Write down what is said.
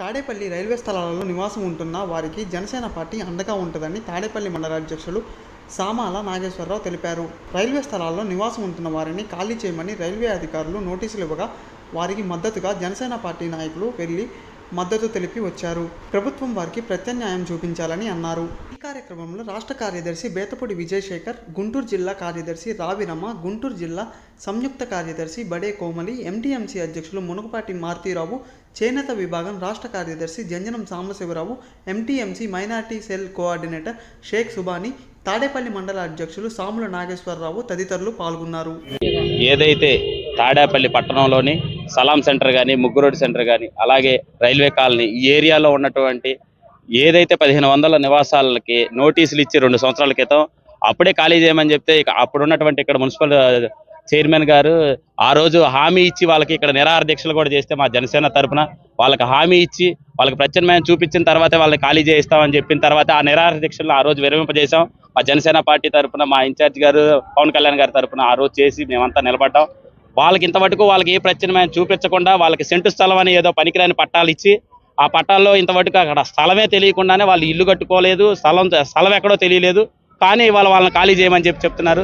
Tadepalli railway స్థలాలలో నివాసం ఉంటున్న వారికి జనసేన పార్టీ అండగా ఉంటుందని తాడేపల్లి మండల అధ్యక్షులు సామాల నాగేశ్వరరావు తెలిపారు. రైల్వే స్థలాల్లో నివాసం ఉంటున్న వారిని ఖాళీ చేయమని రైల్వే అధికారులు నోటీసులు ఇవ్వగా వారికి మద్దతుగా జనసేన పార్టీ నాయకులు వెళ్ళి మద్దతు తెలిపి వచ్చారు. ప్రభుత్వం వారికి ప్రత్యామ్నాయం చూపించాలని అన్నారు. ఈ కార్యక్రమంలో రాష్ట్ర కార్యదర్శి బేతపూడి విజయశేఖర్ గుంటూరు జిల్లా కార్యదర్శి రావిరమ్మ గుంటూరు జిల్లా సంయుక్త కార్యదర్శి బడే కోమలి ఎంటీఎంసీ అధ్యక్షులు మునుగపాటి మారుతీరావు చేనేత విభాగం రాష్ట్ర కార్యదర్శి Janjanam Sambasivarao MTMC minority cell coordinator Shaik Subani Tadepalli మండల అధ్యక్షులు సాముల నాగేశ్వరరావు తదితరులు పాల్గొన్నారు. ఏదైతే తాడేపల్లి పట్టణంలోని సలాం సెంటర్ కానీ ముగ్గురోడ్ సెంటర్ కానీ అలాగే రైల్వే కాలనీ ఈ ఏరియాలో ఉన్నటువంటి ఏదైతే పదిహేను వందల నివాసాలకి నోటీసులు ఇచ్చి రెండు సంవత్సరాల క్రితం అప్పుడే ఖాళీ చేయమని చెప్తే ఇక అప్పుడు ఉన్నటువంటి ఇక్కడ మున్సిపల్ చైర్మన్ గారు ఆ రోజు హామీ ఇచ్చి వాళ్ళకి ఇక్కడ నిరాహార దీక్షలు కూడా చేస్తే మా జనసేన తరపున వాళ్ళకి హామీ ఇచ్చి వాళ్ళకి ప్రత్యామ్నాయం చూపించిన తర్వాతే వాళ్ళని ఖాళీ చేయిస్తామని చెప్పిన తర్వాత ఆ నిరాహార దీక్షలు ఆ రోజు విరమింపజేసాం మా జనసేన పార్టీ తరపున మా ఇన్ఛార్జ్ గారు పవన్ కళ్యాణ్ గారి తరపున ఆ రోజు చేసి మేమంతా నిలబడ్డాం. వాళ్ళకి ఇంతవరకు వాళ్ళకి ఏ ప్రత్యామ్నాయం చూపించకుండా వాళ్ళకి సెంటు స్థలం అని ఏదో పనికిరాని పట్టాలు ఇచ్చి ఆ పట్టాల్లో ఇంతవరకు అక్కడ స్థలమే తెలియకుండానే వాళ్ళు ఇల్లు కట్టుకోలేదు స్థలం స్థలం ఎక్కడో తెలియలేదు. కానీ వాళ్ళ వాళ్ళని ఖాళీ చేయమని చెప్పి చెప్తున్నారు.